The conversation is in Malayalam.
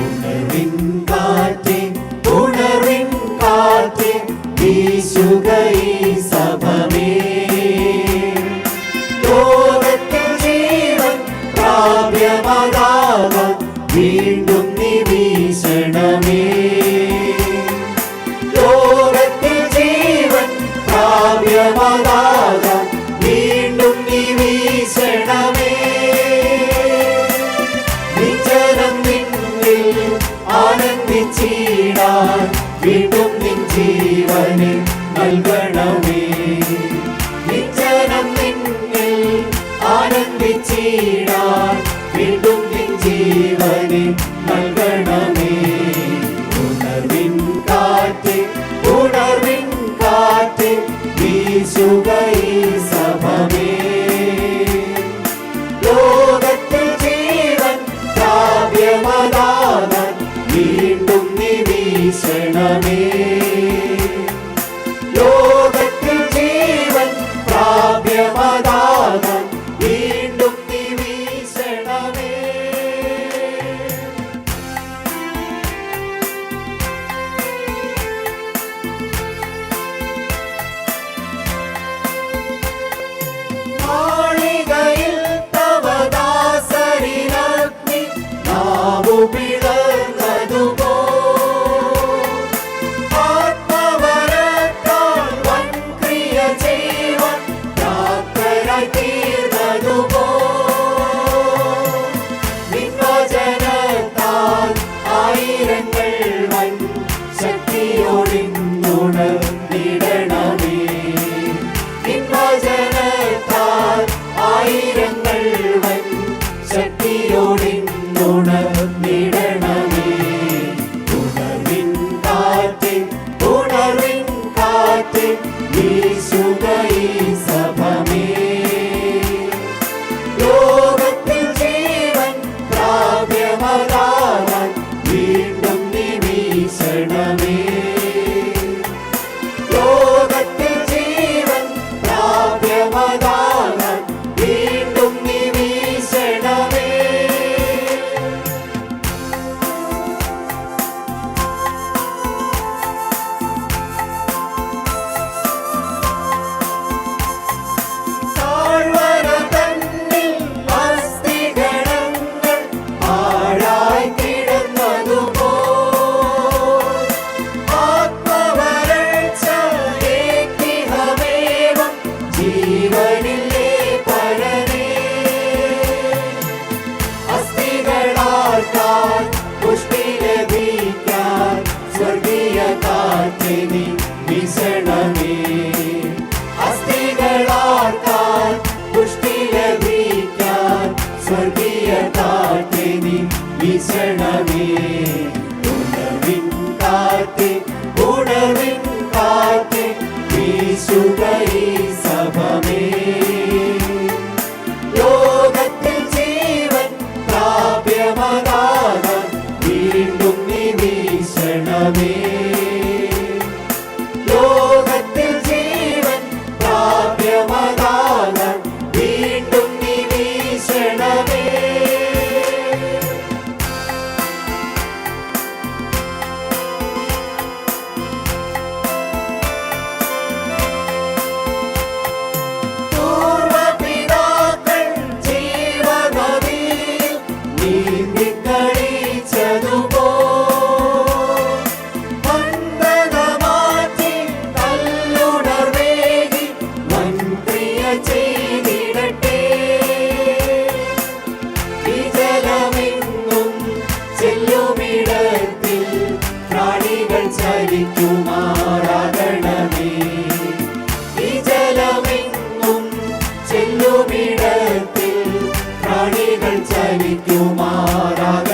ഉണർവിൻ കാറ്റേ ഉണർവിൻ കാറ്റേ വീശുകയേ காத்தே உணவின் காத்தே வீசுகையே ഭൂമിടത്തിൽ ഈ ജലമെങ്ങും ചെല്ലുമിടത്തിൽ പ്രാണികൾ ചലിക്കുമാറാകണം